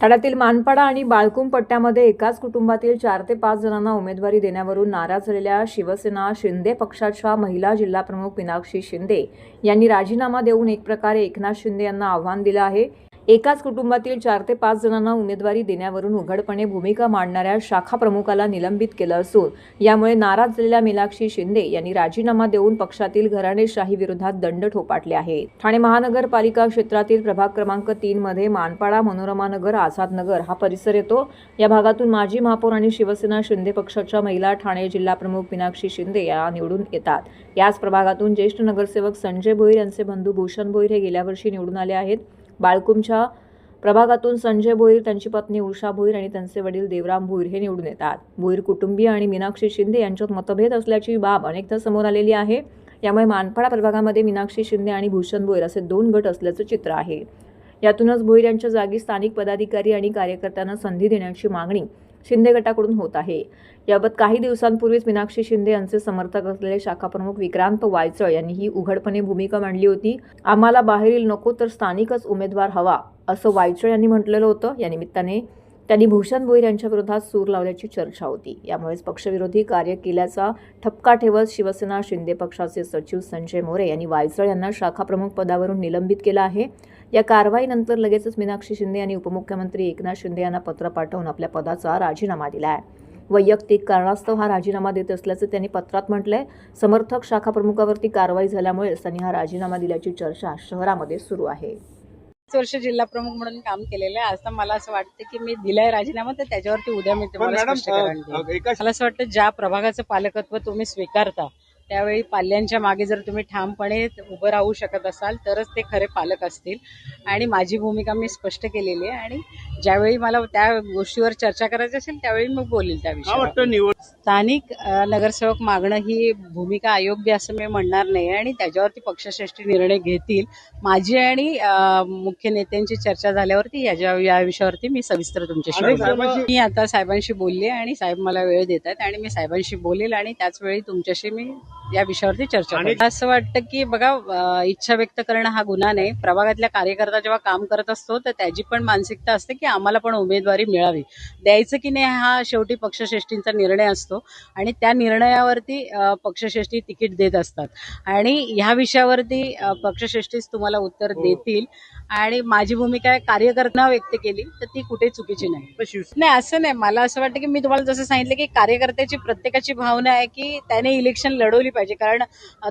ठाण्यातील मानपाडा आणि बाळकुम पट्ट्यामध्ये एकाच कुटुंबातील चार ते पाच जणांना उमेदवारी देण्यावरून नाराज झालेल्या शिवसेना शिंदे पक्षाच्या महिला जिल्हाप्रमुख मीनाक्षी शिंदे यांनी राजीनामा देऊन एक प्रकारे एकनाथ शिंदे यांना आव्हान दिलं आहे. एकाच कुटुंबातील चार ते पाच जणांना उमेदवारी देण्यावरून उघडपणे भूमिका मांडणाऱ्या शाखा प्रमुखाला निलंबित केलं असून यामुळे नाराज झालेल्या मीनाक्षी शिंदे यांनी राजीनामा देऊन पक्षातील घराणेशाही विरोधात दंड ठोपाटले आहे ठाणे महानगरपालिका क्षेत्रातील प्रभाग क्रमांक तीन मध्ये मानपाडा मनोरमा नगर आझाद नगर हा परिसर येतो. या भागातून माजी महापौर आणि शिवसेना शिंदे पक्षाच्या महिला ठाणे जिल्हा प्रमुख मीनाक्षी शिंदे या निवडून येतात. याच प्रभागातून ज्येष्ठ नगरसेवक संजय भोईर यांचे बंधू भूषण भोईर हे गेल्या वर्षी निवडून आले आहेत. बाळकुमच्या प्रभागातून संजय भोईर त्यांची पत्नी उषा भोईर आणि त्यांचे वडील देवराम भोईर हे निवडून येतात. भोईर कुटुंबीय आणि मीनाक्षी शिंदे यांच्यात मतभेद असल्याची बाब अनेकदा समोर आलेली आहे. यामुळे मानपाडा प्रभागामध्ये मीनाक्षी शिंदे आणि भूषण भोईर असे दोन गट असल्याचं चित्र आहे. यातूनच भोईर यांच्या जागी स्थानिक पदाधिकारी आणि कार्यकर्त्यांना संधी देण्याची मागणी शिंदे गटाकडून होत आहे. याबाबत काही दिवसांपूर्वीच मीनाक्षी शिंदे यांचे समर्थक असलेले शाखाप्रमुख विक्रांत वायचळ यांनी ही उघडपणे भूमिका मांडली होती. आम्हाला बाहेरील नको तर स्थानिकच उमेदवार हवा असं वायचळ यांनी म्हटलेलं होतं. या निमित्ताने त्यांनी भूषण भोईर यांच्या विरोधात सूर लावल्याची चर्चा होती. यामुळेच पक्षविरोधी कार्य केल्याचा ठपका ठेवत शिवसेना शिंदे पक्षाचे सचिव संजय मोरे यांनी वायचळ यांना शाखाप्रमुख पदावरून निलंबित केलं आहे. या कारवाईनंतर लगेचच मीनाक्षी शिंदे यांनी उपमुख्यमंत्री एकनाथ शिंदे यांना पत्र पाठवून आपल्या पदाचा राजीनामा दिला आहे वैयक्तिक कारणास्तव हा राजीनामा देत असल्याचं त्यांनी पत्रात म्हटलंय. समर्थक शाखा प्रमुखावरती कारवाई झाल्यामुळेच त्यांनी हा राजीनामा दिल्याची चर्चा शहरामध्ये सुरू आहे. पाच वर्ष जिल्हा प्रमुख म्हणून काम केलेलं आहे. आता मला असं वाटतं की मी दिलाय राजीनामा तर त्याच्यावरती उद्या मी तुम्हाला मला असं वाटतं ज्या प्रभागाचं पालकत्व तुम्ही स्वीकारता त्यावेळी पाल्यांच्या मागे जर तुम्ही ठामपणे उभं राहू शकत असाल तरच ते खरे पालक असतील. आणि माझी भूमिका मी स्पष्ट केलेली आहे. आणि ज्यावेळी मला त्या गोष्टीवर चर्चा करायची असेल त्यावेळी मग बोलेल त्या निवड स्थानिक नगरसेवक मागणं ही भूमिका अयोग्य असं मी म्हणणार नाही आणि त्याच्यावरती पक्षश्रेष्ठी निर्णय घेतील. माझी आणि मुख्य नेत्यांची चर्चा झाल्यावरती याच्या या विषयावरती मी सविस्तर तुमच्याशी मी आता साहेबांशी बोलले आणि साहेब मला वेळ देत आहेत आणि मी साहेबांशी बोलेल आणि त्याच वेळी तुमच्याशी मी या विषयावरती चर्चा. असं वाटतं की बघा इच्छा व्यक्त करणं हा गुन्हा नाही. प्रभागातल्या कार्यकर्ता जेव्हा काम करत असतो तर त्याची पण मानसिकता असते की आम्हाला पण उमेदवारी मिळावी. द्यायचं की नाही हा शेवटी पक्षश्रेष्ठींचा निर्णय असतो. आणि त्या निर्णयावरती पक्षश्रेष्ठी तिकीट देत असतात. आणि ह्या विषयावरती पक्षश्रेष्ठीच तुम्हाला उत्तर हो. देतील. आणि माझी भूमिका कार्यकर्ता व्यक्त केली तर ती कुठे चुकीची नाही. नाही असं नाही. मला असं वाटतं की मी तुम्हाला जसं सांगितलं की कार्यकर्त्याची प्रत्येकाची भावना आहे की त्याने इलेक्शन लढवली पाहिजे. कारण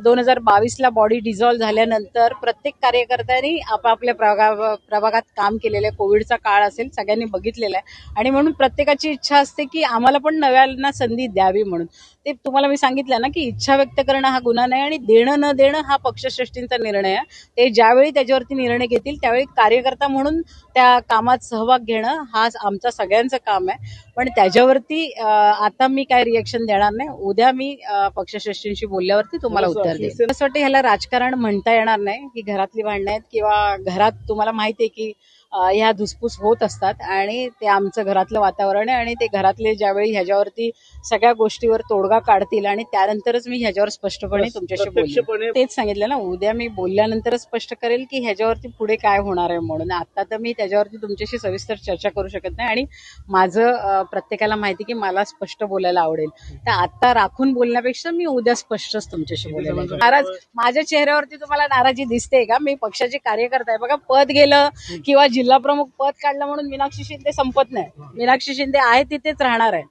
दोन हजार बावीसला बॉडी डिझॉल्व्ह झाल्यानंतर प्रत्येक कार्यकर्त्यांनी आपापल्या प्रभागा प्रभागात काम केलेलं आहे. कोविडचा काळ असेल सगळ्यांनी बघितलेला आहे. आणि म्हणून प्रत्येकाची इच्छा असते की आम्हाला पण नव्यांना संधी द्यावी म्हणून. ते तुम्हाला मी सांगितलं ना की इच्छा व्यक्त करणं हा गुन्हा नाही आणि देणं न देणं हा पक्षश्रेष्ठींचा निर्णय आहे. ते ज्यावेळी त्याच्यावरती निर्णय घेतील त्यावेळी कार्यकर्ता म्हणून त्या कामात सहभाग घेणं हा आमचा सगळ्यांचं काम आहे. पण त्याच्यावरती आता मी काय रिएक्शन देणार नाही. उद्या मी पक्षश्रेष्ठींशी बोलल्यावरती तुम्हाला उत्तर शिवसेना- असं वाटतं ह्याला राजकारण म्हणता येणार नाही की घरातली भांडणं आहेत किंवा घरात तुम्हाला माहिती आहे की ह्या धुसफूस होत असतात आणि ते आमचं घरातलं वातावरण आहे आणि ते घरातले ज्यावेळी ह्याच्यावरती सगळ्या गोष्टीवर तोडगा काढतील आणि त्यानंतरच मी ह्याच्यावर स्पष्टपणे तुमच्याशी प्रत्यक्षपणे तेच सांगितलं ना उद्या मी बोलल्यानंतरच स्पष्ट करेल की ह्याच्यावरती पुढे काय होणार आहे म्हणून. आता तर मी त्याच्यावरती तुमच्याशी सविस्तर चर्चा करू शकत नाही. आणि माझं प्रत्येकाला माहिती की मला स्पष्ट बोलायला आवडेल. तर आता राखून बोलण्यापेक्षा मी उद्या स्पष्टच तुमच्याशी बोलेल नाराज माझ्या चेहऱ्यावरती तुम्हाला नाराजी दिसते का? मी पक्षाची कार्यकर्ता आहे. बघा पद गेलं किंवा जिल्हा प्रमुख पद काढलं म्हणून मीनाक्षी शिंदे संपत नाही. मीनाक्षी शिंदे आहे तिथेच राहणार आहे.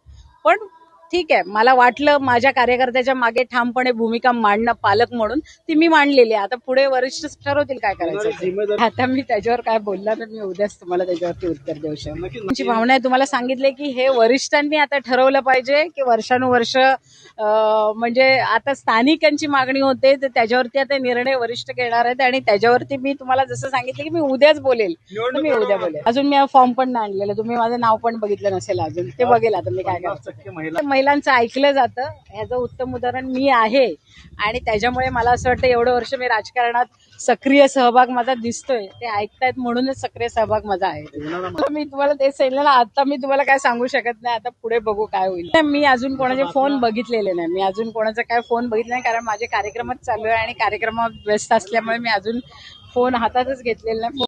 पण ठीक आहे मला वाटलं माझ्या कार्यकर्त्याच्या मागे ठामपणे भूमिका मांडणं पालक म्हणून ती मी मांडलेली आहे. आता पुढे वरिष्ठ ठरवतील काय करायचं? आता मी त्याच्यावर काय बोलणार मी उद्याच तुम्हाला त्याच्यावरती उत्तर देऊ शकतो तुमची भावना आहे तुम्हाला सांगितले की हे वरिष्ठांनी आता ठरवलं पाहिजे की वर्षानुवर्ष म्हणजे आता स्थानिकांची मागणी होते तर त्याच्यावरती आता निर्णय वरिष्ठ घेणार आहेत आणि त्याच्यावरती मी तुम्हाला जसं सांगितलं की मी उद्याच बोलेल. मी उद्या बोलेल. अजून मी फॉर्म पण नाही आणलेलं तुम्ही माझं नाव पण बघितलं नसेल अजून. ते बघेल आता मी काय महिला महिलांचं ऐकलं जातं. ह्याचं उत्तम उदाहरण मी आहे. आणि त्याच्यामुळे मला असं वाटतं एवढं वर्ष मी राजकारणात सक्रिय सहभाग माझा दिसतोय. ते ऐकतायत म्हणूनच सक्रिय सहभाग माझा आहे. तर मी तुम्हाला ते सांगितलं ना आता मी तुम्हाला काय सांगू शकत नाही. आता पुढे बघू काय होईल. मी अजून कोणाचे फोन बघितलेले नाही. मी अजून कोणाचा काय फोन बघितला नाही कारण माझे कार्यक्रमच चालू आहे आणि कार्यक्रमात व्यस्त असल्यामुळे मी अजून फोन हातातच घेतलेला नाही.